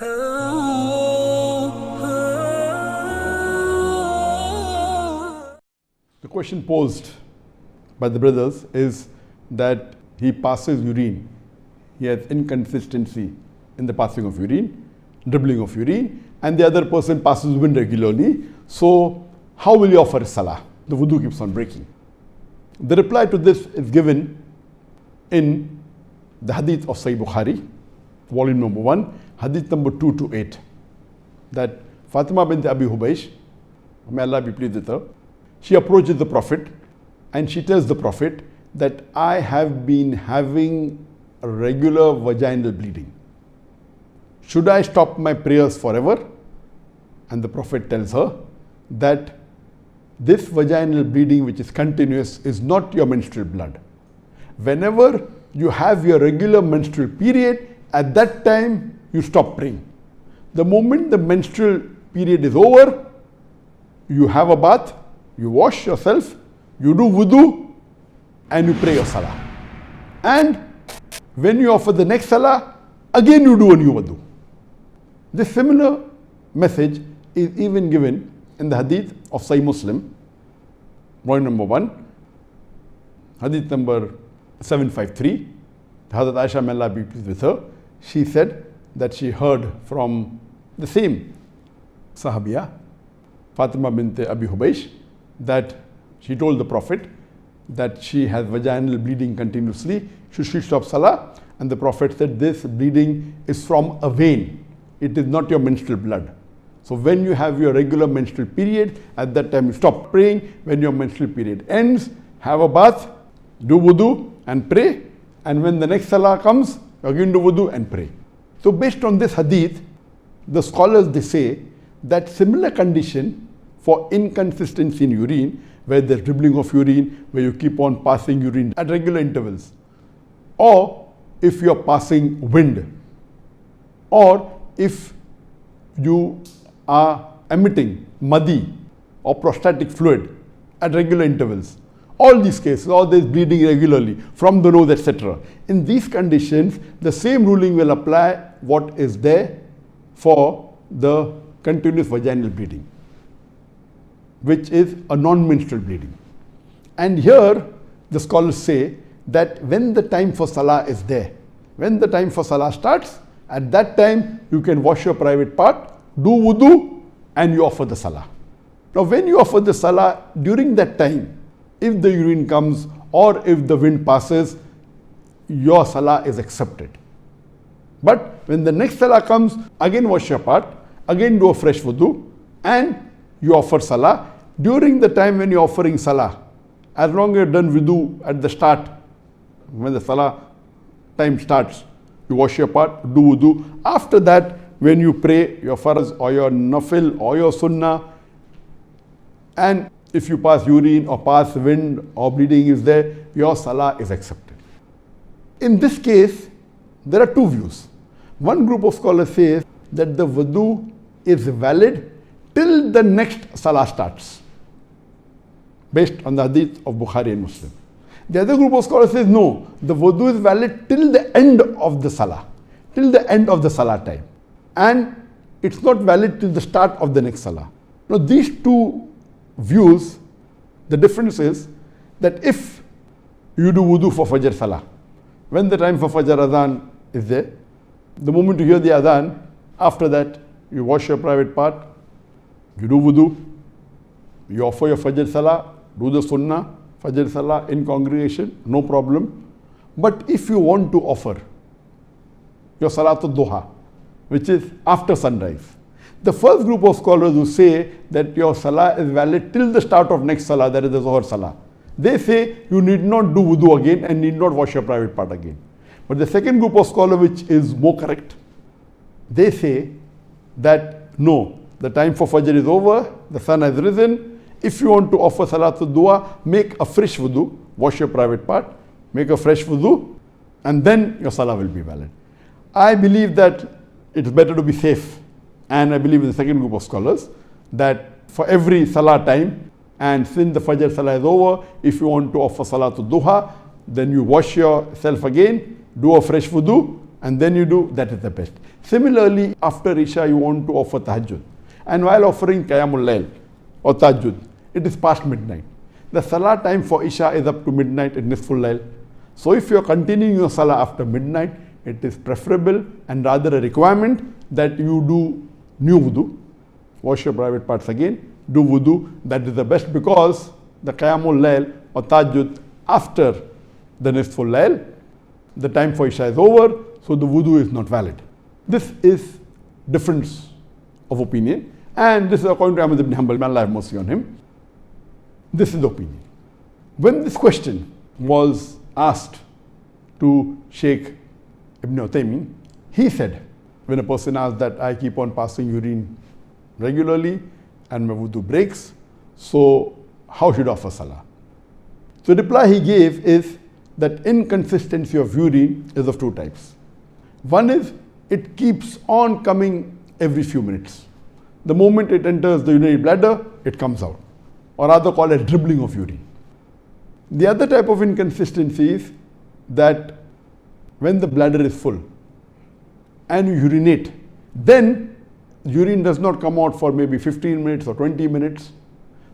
The question posed by the brothers is that he passes urine. He has inconsistency in the passing of urine, dribbling of urine, and the other person passes wind regularly. So, how will you offer salah? The wudu keeps on breaking. The reply to this is given in the hadith of Sahih Bukhari, volume number 1, hadith number 2 to 8, that Fatima bint Abi Hubaysh, may Allah be pleased with her, she approaches the Prophet and she tells the Prophet that I have been having regular vaginal bleeding. Should I stop my prayers forever? And the Prophet tells her that this vaginal bleeding, which is continuous, is not your menstrual blood. Whenever you have your regular menstrual period, at that time you stop praying. The moment the menstrual period is over, you have a bath, you wash yourself, you do wudu, and you pray your salah. And when you offer the next salah, again you do a new wudu. This similar message is even given in the hadith of Sahih Muslim, point number one, hadith number 753. Hazrat Aisha, may Allah be pleased with her, she said that she heard from the same Sahabiya, Fatima bint Abi Hubaysh, that she told the Prophet that she has vaginal bleeding continuously. Should she stop Salah? And the Prophet said, This bleeding is from a vein, it is not your menstrual blood. So, when you have your regular menstrual period, at that time you stop praying. When your menstrual period ends, have a bath, do wudu, and pray. And when the next Salah comes, again do wudu and pray. So, based on this hadith, the scholars they say that similar condition for inconsistency in urine, where there's dribbling of urine, where you keep on passing urine at regular intervals, or if you're passing wind, or if you are emitting muddy or prostatic fluid at regular intervals. All these cases, all this bleeding regularly from the nose, etc. In these conditions, the same ruling will apply what is there for the continuous vaginal bleeding which is a non-menstrual bleeding. And here the scholars say that when the time for salah is there, when the time for salah starts, at that time you can wash your private part, do wudu, and you offer the salah. Now, when you offer the salah during that time, if the urine comes or if the wind passes, your salah is accepted. But when the next salah comes, again wash your part, again do a fresh wudu, and you offer salah. During the time when you're offering salah, as long as you're done wudu at the start, when the salah time starts, you wash your part, do wudu. After that, when you pray your farz or your nafil or your sunnah, and if you pass urine or pass wind or bleeding is there, your salah is accepted. In this case, there are two views. One group of scholars says that the wudu is valid till the next salah starts, based on the hadith of Bukhari and Muslim. The other group of scholars says no, the wudu is valid till the end of the salah, till the end of the salah time, and it's not valid till the start of the next salah. Now, these two views, the difference is that if you do wudu for Fajr Salah, when the time for Fajr Adhan is there, the moment you hear the Adhan, after that you wash your private part, you do wudu, you offer your Fajr Salah, do the Sunnah, Fajr Salah in congregation, no problem. But if you want to offer your Salatul Duha, which is after sunrise, the first group of scholars who say that your Salah is valid till the start of next Salah, that is the Zohar Salah, they say you need not do wudu again and need not wash your private part again. But the second group of scholars, which is more correct, they say that no, the time for Fajr is over, the sun has risen. If you want to offer Salatul Dua, make a fresh wudu, wash your private part, make a fresh wudu, and then your Salah will be valid. I believe that it's better to be safe, and I believe in the second group of scholars that for every Salah time, and since the Fajr Salah is over, if you want to offer salah to Duha, then you wash yourself again, do a fresh wudu, and then you do, that is the best. Similarly, after Isha, you want to offer tahajjud. And while offering Qiyamul Layl or tahajjud, it is past midnight. The salah time for Isha is up to midnight in Nisful Layl. So if you are continuing your salah after midnight, it is preferable and rather a requirement that you do new wudu, wash your private parts again, do wudu. That is the best because the Qiyamul Layl or tahajjud after the Nisful Layl, the time for Isha is over, so the wudu is not valid. This is difference of opinion and this is according to Ahmad ibn Hanbal, may Allah have mercy on him. This is the opinion. When this question was asked to Sheikh Ibn Uthaymeen, he said, when a person asks that I keep on passing urine regularly and my wudu breaks, so how should I offer salah? So the reply he gave is that inconsistency of urine is of two types. One is it keeps on coming every few minutes. The moment it enters the urinary bladder, it comes out, or rather called a dribbling of urine. The other type of inconsistency is that when the bladder is full and you urinate, then urine does not come out for maybe 15 minutes or 20 minutes.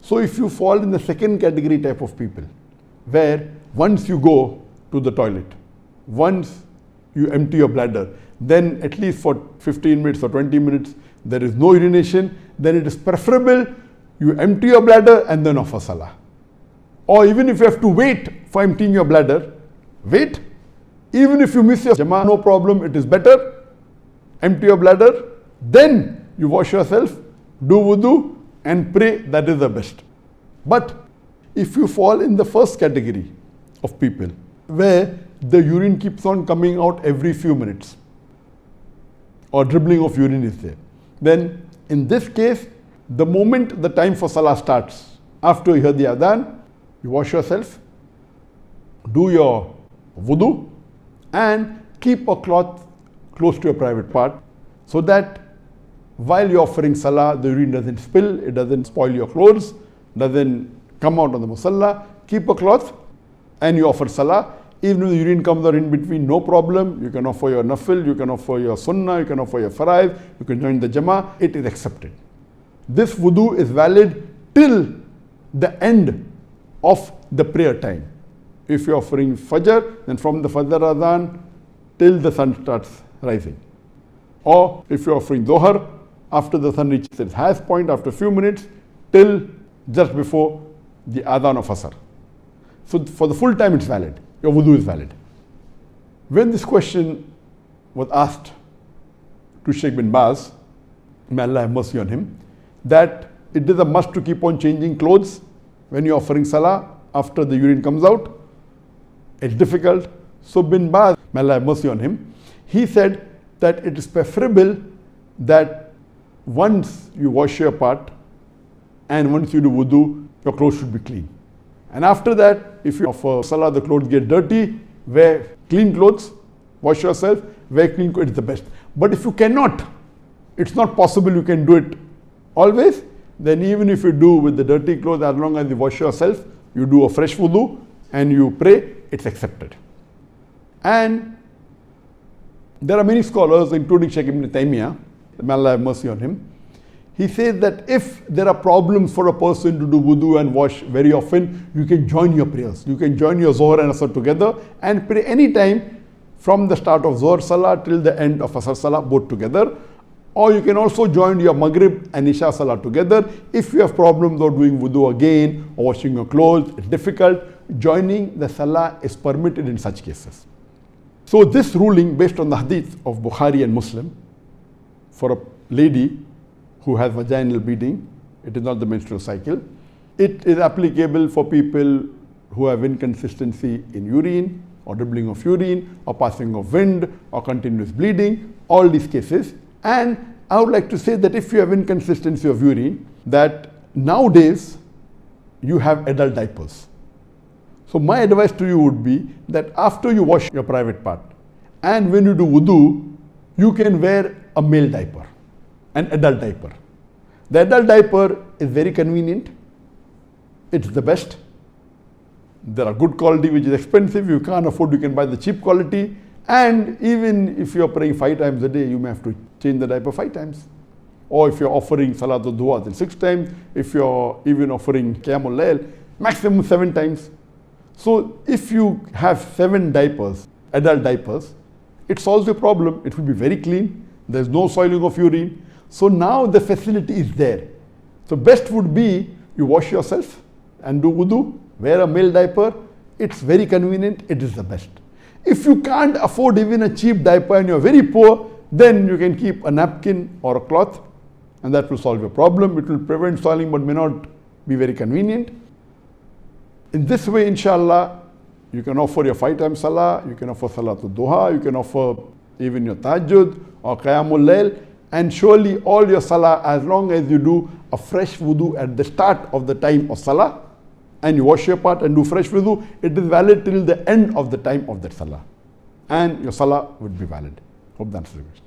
So if you fall in the second category type of people, where once you go to the toilet, once you empty your bladder, then at least for 15 minutes or 20 minutes, there is no urination, then it is preferable you empty your bladder and then offer salah. Or even if you have to wait for emptying your bladder, wait. Even if you miss your Jama'ah, no problem, it is better. Empty your bladder, then you wash yourself, do wudu, and pray, that is the best. But if you fall in the first category of people, where the urine keeps on coming out every few minutes, or dribbling of urine is there, then in this case, the moment the time for salah starts, after you hear the adhan, you wash yourself, do your wudu, and keep a cloth close to your private part so that while you're offering salah, the urine doesn't spill, it doesn't spoil your clothes, doesn't come out on the musalla. Keep a cloth and you offer salah. Even if the urine comes out in between, no problem. You can offer your nafil, you can offer your sunnah, you can offer your faraid, you can join the jama'ah. It is accepted. This wudu is valid till the end of the prayer time. If you're offering fajr, then from the fajr adhan till the sun starts rising. Or if you're offering dhuhr, after the sun reaches its highest point, after a few minutes, till just before the adhan of asr. So for the full time it's valid. Your wudu is valid. When this question was asked to Sheikh bin Baz, may Allah have mercy on him, that it is a must to keep on changing clothes when you're offering salah after the urine comes out. It's difficult. So bin Baz, may Allah have mercy on him, he said that it is preferable that once you wash your part and once you do wudu, your clothes should be clean. And after that, if you offer salah, the clothes get dirty, wear clean clothes, wash yourself, wear clean clothes, it's the best. But if you cannot, it's not possible you can do it always, then even if you do with the dirty clothes, as long as you wash yourself, you do a fresh wudu and you pray, it's accepted. And there are many scholars, including Sheikh Ibn Taymiyyah, may Allah have mercy on him, he says that if there are problems for a person to do wudu and wash very often, you can join your prayers. You can join your Zohar and Asr together and pray anytime from the start of Zohar Salah till the end of Asr Salah, both together. Or you can also join your Maghrib and Isha Salah together. If you have problems of doing wudu again or washing your clothes, it's difficult, joining the Salah is permitted in such cases. So this ruling based on the hadith of Bukhari and Muslim for a lady who has vaginal bleeding, it is not the menstrual cycle. It is applicable for people who have inconsistency in urine or dribbling of urine or passing of wind or continuous bleeding, all these cases. And I would like to say that if you have inconsistency of urine, that nowadays you have adult diapers. So my advice to you would be that after you wash your private part and when you do wudu, you can wear a male diaper an adult diaper. The adult diaper is very convenient. It's the best. There are good quality which is expensive. You can't afford, you can buy the cheap quality. And even if you're praying five times a day, you may have to change the diaper five times. Or if you're offering Salatul Duha, then six times. If you're even offering Qiyamul Layl, maximum seven times. So if you have seven diapers, adult diapers, it solves your problem. It will be very clean. There's no soiling of urine. So now the facility is there. So best would be you wash yourself and do wudu, wear a male diaper. It's very convenient. It is the best. If you can't afford even a cheap diaper and you're very poor, then you can keep a napkin or a cloth and that will solve your problem. It will prevent soiling but may not be very convenient. In this way, inshallah, you can offer your five times salah, you can offer salatul duha, you can offer even your tahajjud or qiyamul layl, and surely all your salah, as long as you do a fresh wudu at the start of the time of salah, and you wash your part and do fresh wudu, it is valid till the end of the time of that salah. And your salah would be valid. Hope that answers the question.